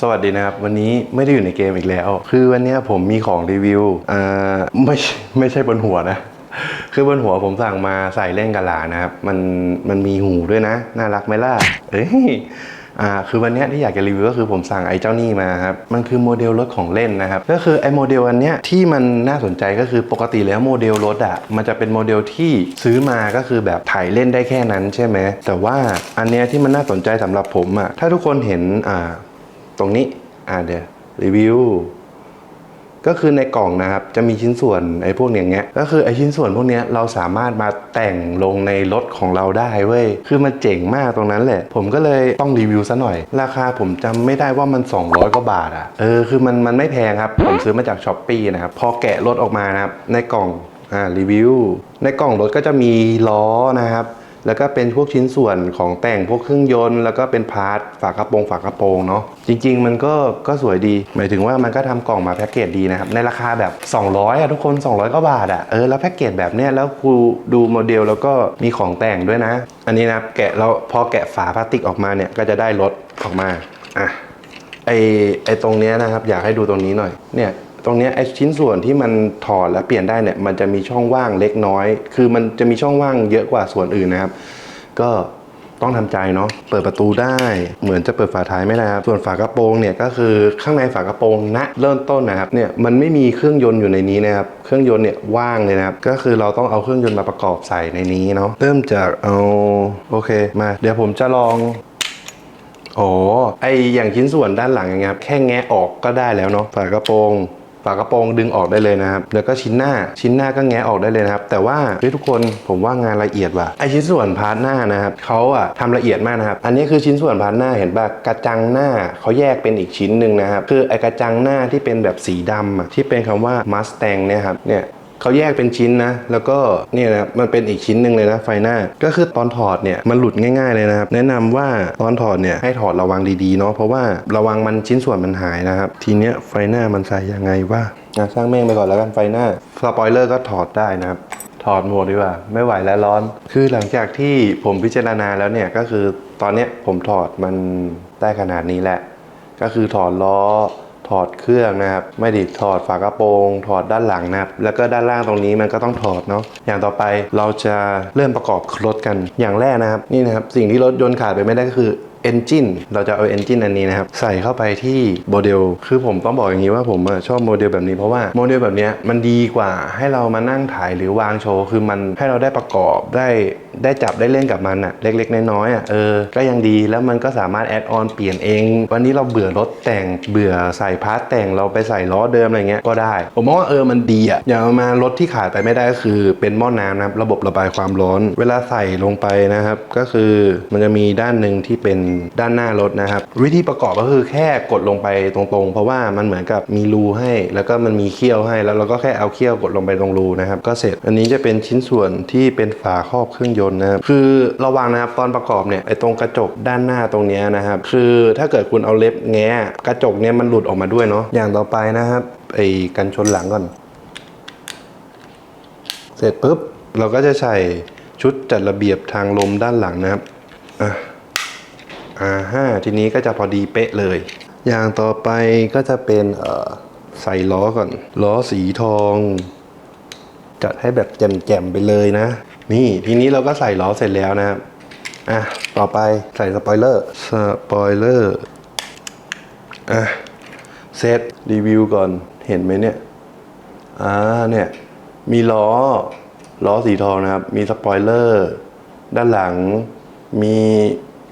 สวัสดีนะครับ วันนี้ไม่ได้อยู่ในเกมอีกแล้ว คือวันนี้ผมมีของรีวิวอ่าไม่ไม่ใช่บนหัวนะ คือบนหัวผมสั่งมาใส่เล่นกับหลานนะครับ มันมันมีหูด้วยนะ น่ารักไหมล่ะเอ้ยอ่าคือวันนี้ที่อยากจะรีวิวก็คือผมสั่งไอ้เจ้านี่มาครับ มันคือโมเดลรถของเล่นนะครับ ก็คือไอ้โมเดลอันเนี้ยที่มันน่าสนใจก็คือปกติแล้วโมเดลรถอะมันจะเป็นโมเดลที่ซื้อมาก็คือแบบถ่ายเล่นได้แค่นั้นใช่ไหมแต่ว่าอันเนี้ยที่มันน่าสนใจสำหรับผมอะถ้าทุกคนเห็นอ่า ตรงนี้อ่าเดี๋ยวรีวิวก็คือในกล่องนะครับจะมีชิ้นส่วนไอ้พวกอย่างเงี้ยก็คือไอ้ชิ้นส่วนพวกเนี้ยเราสามารถมาแต่งลงในรถของเราได้เว้ยคือมันเจ๋งมากตรงนั้นแหละ ผมก็เลยต้องรีวิวซะหน่อย ราคาผมจำไม่ได้ว่ามัน 200กว่าบาทอะเออคือมันมันไม่แพงครับ ผมซื้อมาจากช้อปปีนะครับพอแกะรถออกมานะครับในกล่องอ่ารีวิวในกล่องรถก็จะมีล้อนะครับ แล้วก็เป็นพวกชิ้นส่วนของแต่งพวกเครื่องยนต์ แล้วก็เป็นพาร์ทฝากระโปรงฝากระโปรงเนาะจริง ๆ มันก็ก็สวยดี หมายถึงว่ามันก็ทำกล่องมาแพ็กเกจดีนะครับในราคาแบบ 200อะทุกคน 200ก็บาทอะเออแล้วแพ็กเกจแบบเนี้ยแล้วกูดูโมเดลแล้วก็มีของแต่งด้วยนะ อันนี้นะแกะแล้วพอแกะฝาพลาสติกออกมาเนี่ยก็จะได้รถออกมาอะไอไอตรงเนี้ยนะครับ อยากให้ดูตรงนี้หน่อยเนี่ย รงนี้ไอชิ้นส่วนที่มันถอดและเปลี่ยนได้เนี่ยมันจะมีช่องว่างเล็กน้อย คือมันจะมีช่องว่างเยอะกว่าส่วนอื่นนะครับ ก็ต้องทำใจเนาะ เปิดประตูได้ เหมือนจะเปิดฝาท้ายไม่ได้ครับ ส่วนฝากระโปรงเนี่ยก็คือข้างในฝากระโปรงณเริ่มต้นนะครับ เนี่ยมันไม่มีเครื่องยนต์อยู่ในนี้นะครับ เครื่องยนต์เนี่ยว่างเลยนะครับ ก็คือเราต้องเอาเครื่องยนต์มาประกอบใส่ในนี้เนาะ เริ่มจากเอาโอเค มาเดี๋ยวผมจะลองอ๋อไออย่างชิ้นส่วนด้านหลังอย่างเงี้ยครับแค่แงะออกก็ได้แล้วเนาะฝากระโปรง ฝากระโปรงดึงออกได้เลยนะครับ แล้วก็ชิ้นหน้า ชิ้นหน้าก็แงะออกได้เลยนะครับ แต่ว่าเฮ้ยทุกคนผมว่างานละเอียดว่ะ ไอชิ้นส่วนพาร์ทหน้านะครับเขาอะทำละเอียดมากนะครับ อันนี้คือชิ้นส่วนพาร์ทหน้าเห็นป่ะ กระจังหน้าเขาแยกเป็นอีกชิ้นหนึ่งนะครับ คือไอกระจังหน้าที่เป็นแบบสีดำอะที่เป็นคำว่ามัสแตงเนี่ยครับ เนี่ย เขาแยกเป็นชิ้นนะ แล้วก็เนี่ยนะมันเป็นอีกชิ้นหนึ่งเลยนะไฟหน้า ก็คือตอนถอดเนี่ยมันหลุดง่ายๆเลยนะครับ แนะนำว่าตอนถอดเนี่ยให้ถอดระวังดีๆเนาะเพราะว่าระวังมันชิ้นส่วนมันหายนะครับ ทีเนี้ยไฟหน้ามันใส่ยังไงวะอะช่างแม่งไปก่อนแล้วกันไฟหน้าสปอยเลอร์ก็ถอดได้นะครับถอดหมดดีกว่า ไม่ไหวแล้วร้อน คือหลังจากที่ผมพิจารณาแล้วเนี่ยก็คือตอนเนี้ยผมถอดมันได้ขนาดนี้แหละ ก็คือถอดล้อ ถอดเครื่องนะครับ ไม่ดิถอดฝากระโปรง ถอดด้านหลังนะครับ แล้วก็ด้านล่างตรงนี้มันก็ต้องถอดเนาะ อย่างต่อไปเราจะเริ่มประกอบรถกัน อย่างแรกนะครับ นี่นะครับ สิ่งที่รถยนต์ขาดไปไม่ได้ก็คือ Engine เราจะเอา Engine อันนี้นะครับ ใส่เข้าไปที่โมเดล คือผมต้องบอกอย่างนี้ว่าผมชอบโมเดลแบบนี้เพราะว่าโมเดลแบบนี้มันดีกว่าให้เรามานั่งถ่ายหรือวางโชว์ คือมันให้เราได้ประกอบได้ได้จับได้เล่นกับมันอะเล็กๆ น้อยๆอะเออ ก็ยังดีแล้วมันก็สามารถแอดออนเปลี่ยนเอง วันนี้เราเบื่อรถแต่งเบื่อใส่พาร์ทแต่งเราไปใส่ล้อเดิมอะไรเงี้ยก็ได้ ผมมองว่าเออมันดีอะอย่างเอามารถที่ขาดไปไม่ได้ก็คือเป็นหม้อน้ำนะครับระบบระบายความร้อน เวลาใส่ลงไปนะครับ ก็คือมันจะมีด้านหนึ่งที่เป็นด้านหน้ารถนะครับ วิธีประกอบก็คือแค่กดลงไปตรงๆ เพราะว่ามันเหมือนกับมีรูให้ แล้วก็มันมีเขี้ยวให้ แล้วเราก็แค่เอาเขี้ยวกดลงไปตรงรูนะครับ ก็เสร็จ อันนี้จะเป็นชิ้นส่วนที่เป็นฝาครอบเครื่องยนต์นะครับ คือระวังนะครับตอนประกอบเนี่ยไอ้ตรงกระจกด้านหน้าตรงนี้นะครับ คือถ้าเกิดคุณเอาเล็บแงะกระจกเนี่ยมันหลุดออกมาด้วยเนาะ อย่างต่อไปนะครับไอ้กันชนหลังก่อน เสร็จปุ๊บเราก็จะใส่ชุดจัดระเบียบทางลมด้านหลังนะครับ อะ อ่าห้าทีนี้ก็จะพอดีเป๊ะเลย อย่างต่อไปก็จะเป็นเอ่อใส่ล้อก่อน ล้อสีทองจัดให้แบบแจ่มๆไปเลยนะ นี่ทีนี้เราก็ใส่ล้อเสร็จแล้วนะครับอะต่อไปใส่สปอยเลอร์สปอยเลอร์อะเซตรีวิวก่อนเห็นไหมเนี่ยอ่าเนี่ยมีล้อล้อสีทองนะครับ มีสปอยเลอร์ด้านหลังมี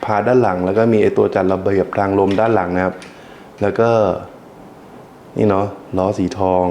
พาด้านหลัง แล้วก็มีไอตัวจัดระเบียบทางลมด้านหลังนะครับ แล้วก็นี่เนาะล้อสีทอง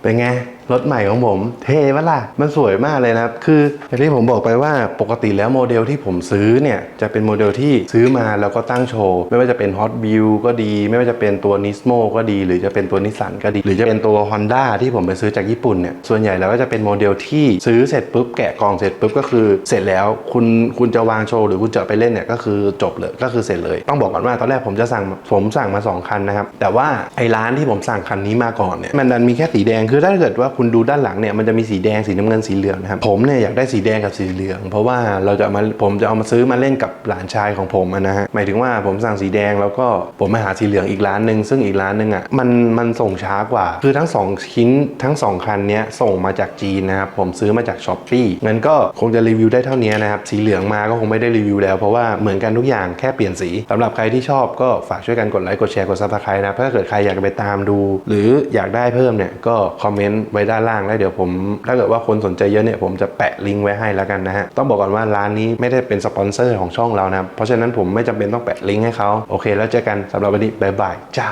เป็นไง รถใหม่ของผมเท่ปะล่ะ มันสวยมากเลยนะครับ คืออย่างที่ผมบอกไปว่าปกติแล้วโมเดลที่ผมซื้อเนี่ยจะเป็นโมเดลที่ซื้อมาแล้วก็ตั้งโชว์ไม่ว่าจะเป็น Hot View ก็ดี ไม่ว่าจะเป็นตัว Nismo ก็ดี หรือจะเป็นตัวนิสสันก็ดี หรือจะเป็นตัว Honda ที่ผมไปซื้อจากญี่ปุ่นเนี่ยส่วนใหญ่แล้วก็จะเป็นโมเดลที่ซื้อเสร็จปุ๊บแกะกล่องเสร็จปุ๊บก็คือเสร็จแล้วคุณคุณจะวางโชว์หรือคุณจะไปเล่นเนี่ยก็คือจบเลยก็คือเสร็จเลยต้องบอกก่อนว่าตอนแรกผมจะสั่งผมสั่งมาสองคันนะครับแต่ว่าไอ้ร้านที่ผมสั่งคันนี้มาก่อนเนี่ยมันดันมีแค่สีแดงคือถ้าเกิดว่าคุณดูด้านหลังเนี่ยมันจะมีสีแดงสีน้ำเงินสีเหลืองนะครับผมเนี่ยอยากได้สีแดงกับสีเหลือง เพราะว่าเราจะามาผมจะเอามาซื้อมาเล่นกับหลานชายของผมนะฮะหมายถึงว่าผมสั่งสีแดงแล้วก็ผมไปหาสีเหลืองอีกร้านหนึ่งซึ่งอีกร้านหนึ่งอะมันมันส่งช้ากว่า คือทั้งสองชิ้นทั้งสองคันเนี้ยส่งมาจากจีนนะครับผมซื้อมาจากช้อปปี้งั้นก็คงจะรีวิวได้เท่านี้นะครับสีเหลืองมาก็คงไม่ได้รีวิวแล้วเพราะว่าเหมือนกันทุกอย่างแค่เปลี่ยนสีสำหรับใครที่ชอบก็ฝากช่วยกันกดไลค์กดแชร์กดซับสไครต์นะถ้าเกิดใครอยากไปตามดู หรืออยากได้เพิ่มเนี่ยก็คอมเมนต์ไว้ด้านล่างแล้วเดี๋ยวผม ถ้าเกิดว่าคนสนใจเยอะเนี่ยผมจะแปะลิงก์ไว้ให้แล้วกันนะฮะต้องบอกก่อนว่าร้านนี้ไม่ได้เป็นสปอนเซอร์ของช่องเรานะครับเพราะฉะนั้นผมไม่จำเป็นต้องแปะลิงก์ให้เขาโอเค แล้วเจอกันสำหรับวันนี้บายบายจ้า